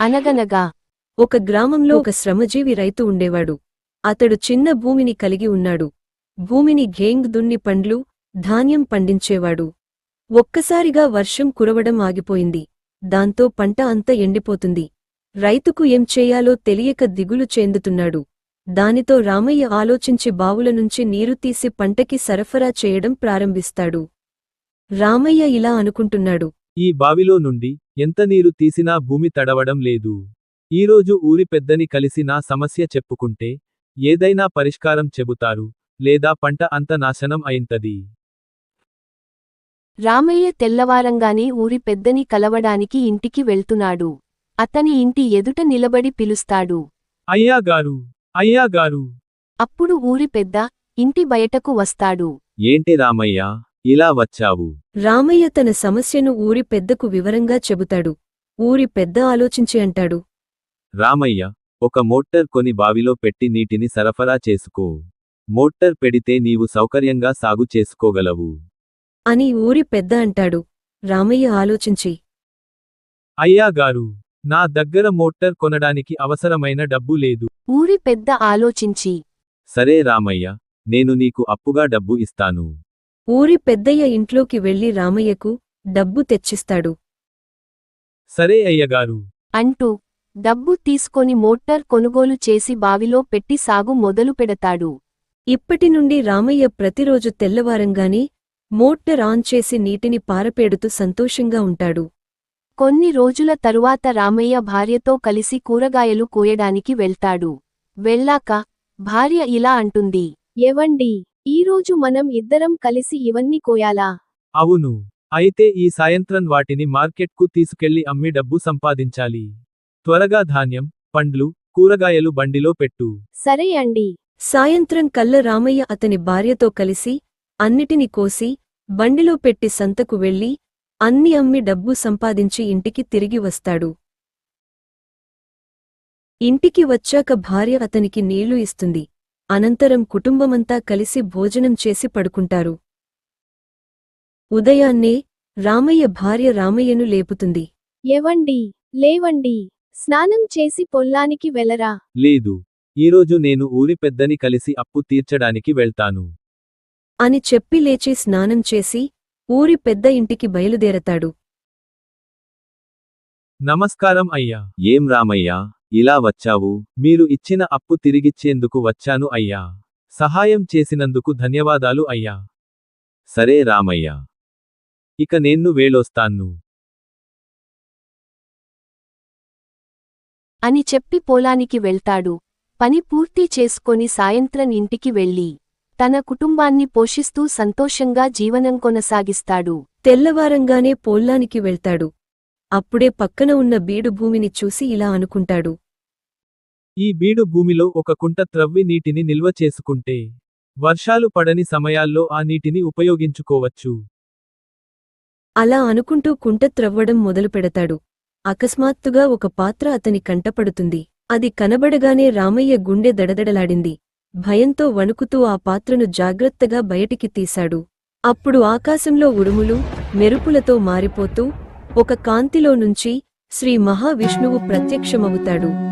అనగనగా ఒక గ్రామంలో ఒక శ్రమజీవి రైతు ఉండేవాడు. అతడు చిన్న భూమిని కలిగి ఉన్నాడు. భూమిని ఘేంగ్ దున్ని పండ్లు ధాన్యం పండించేవాడు. ఒక్కసారిగా వర్షం కురవడం ఆగిపోయింది. దాంతో పంట అంతా ఎండిపోతుంది. రైతుకు ఏం చేయాలో తెలియక దిగులు చెందుతున్నాడు. దానితో రామయ్య ఆలోచించి బావుల నుంచి నీరు తీసి పంటకి సరఫరా చేయడం ప్రారంభిస్తాడు. రామయ్య ఇలా అనుకుంటున్నాడు. ఈ బావిలో నుండి ఎంత నీరు తీసినా భూమి తడవడం లేదు. ఈరోజు ఊరి పెద్దని కలిసి నా సమస్య చెప్పుకుంటే ఏదైనా పరిష్కారం చెబుతారు లేదా పంట అంత నాశనం అయింతది. రామయ్య తెల్లవారంగానే ఊరి పెద్దని కలవడానికి ఇంటికి వెళ్తున్నాడు. అతని ఇంటి ఎదుట నిలబడి పిలుస్తాడు. అయ్యా గారు అయ్యా గారు. అప్పుడు ఊరి పెద్ద ఇంటి బయటకు వస్తాడు. ఏంటి రామయ్య? ఇలా వచ్చావు. రామయ్య తన సమస్యను ఊరి పెద్దకు వివరంగా చెబుతాడు. ఊరి పెద్ద ఆలోచించి అంటాడు. రామయ్య ఒక మోటార్ కొని బావిలో పెట్టి నీటిని సరఫరా చేసుకో. మోటార్ పెడితే నీవు సౌకర్యంగా సాగు చేసుకోగలవు. అని ఊరి పెద్ద అంటాడు. రామయ్య ఆలోచించి. అయ్యా గారు నా దగ్గర మోటార్ కొనడానికి అవసరమైన డబ్బు లేదు. ఊరి పెద్ద ఆలోచించి. సరే రామయ్య నేను నీకు అప్పుగా డబ్బు ఇస్తాను. ఊరి పెద్దయ్య ఇంట్లోకి వెళ్ళి రామయ్యకు డబ్బు తెచ్చిస్తాడు. సరే అయ్యగారు. అంటూ డబ్బు తీసుకొని మోటార్ కొనుగోలు చేసి బావిలో పెట్టి సాగు మొదలు పెడతాడు. ఇప్పటి నుండి రామయ్య ప్రతిరోజు తెల్లవారంగానే మోటార్ ఆన్ చేసి నీటిని పారపేడుతూ సంతోషంగా ఉంటాడు. కొన్ని రోజుల తరువాత రామయ్య భార్యతో కలిసి కూరగాయలు కోయడానికి వెళ్తాడు. వెళ్ళాక భార్య ఇలా అంటుంది. ఎవండి ఈరోజు మనం ఇద్దరం కలిసి ఇవన్నీ కోయాలా? అవును. అయితే ఈ సాయంత్రం వాటిని మార్కెట్కు తీసుకెళ్ళి అమ్మి డబ్బు సంపాదించాలి. త్వరగా ధాన్యం పండ్లు కూరగాయలు బండిలో పెట్టు. సరే అండి. సాయంత్రం కల్ల రామయ్య అతని భార్యతో కలిసి అన్నిటిని కోసి బండిలో పెట్టి సంతకు వెళ్ళి అన్ని అమ్మి డబ్బు సంపాదించి ఇంటికి తిరిగి వస్తాడు. ఇంటికి వచ్చాక భార్య అతనికి నీళ్ళు ఇస్తుంది. అనంతరం కుటుంబమంతా కలిసి భోజనం చేసి పడుకుంటారు. ఉదయాన్నే రామయ్య భార్య రామయ్యను లేపుతుంది. ఎవండి లేవండి. స్నానం చేసి పొల్లానికి వెళ్ళరా లేదు. ఈరోజు నేను ఊరి పెద్దని కలిసి అప్పు తీర్చడానికి వెళ్తాను. అని చెప్పి లేచి స్నానం చేసి ఊరి పెద్ద ఇంటికి బయలుదేరతాడు. నమస్కారం అయ్యా. ఏం రామయ్యా? ఇలా వచ్చావు. మీరు ఇచ్చిన అప్పు తిరిగిచ్చేందుకు వచ్చాను అయ్యా. సహాయం చేసినందుకు ధన్యవాదాలు అయ్యా. సరే రామయ్య. ఇక నేను వేళొస్తాను అని చెప్పి పొలానికి వెళ్తాడు. పని పూర్తి చేసుకొని సాయంత్రం ఇంటికి వెళ్ళి తన కుటుంబాన్ని పోషిస్తూ సంతోషంగా జీవనం కొనసాగిస్తాడు. తెల్లవారంగానే పోల్లానికి వెళ్తాడు. అప్పుడే పక్కన ఉన్న బీడు భూమిని చూసి ఇలా అనుకుంటాడు. ఈ బీడు భూమిలో ఒక కుంట త్రవ్వి నీటిని నిల్వ చేసుకుంటే వర్షాలు పడని సమయాల్లో ఆ నీటిని ఉపయోగించుకోవచ్చు. అలా అనుకుంటూ కుంట త్రవ్వడం మొదలుపెడతాడు. అకస్మాత్తుగా ఒక పాత్ర అతని కంటపడుతుంది. అది కనబడగానే రామయ్య గుండె దడదడలాడింది. భయంతో వణుకుతూ ఆ పాత్రను జాగ్రత్తగా బయటికి తీశాడు. అప్పుడు ఆకాశంలో ఉరుములు మెరుపులతో మారిపోతూ ఒక కాంతిలో నుంచి శ్రీ మహావిష్ణువు ప్రత్యక్షమవుతాడు.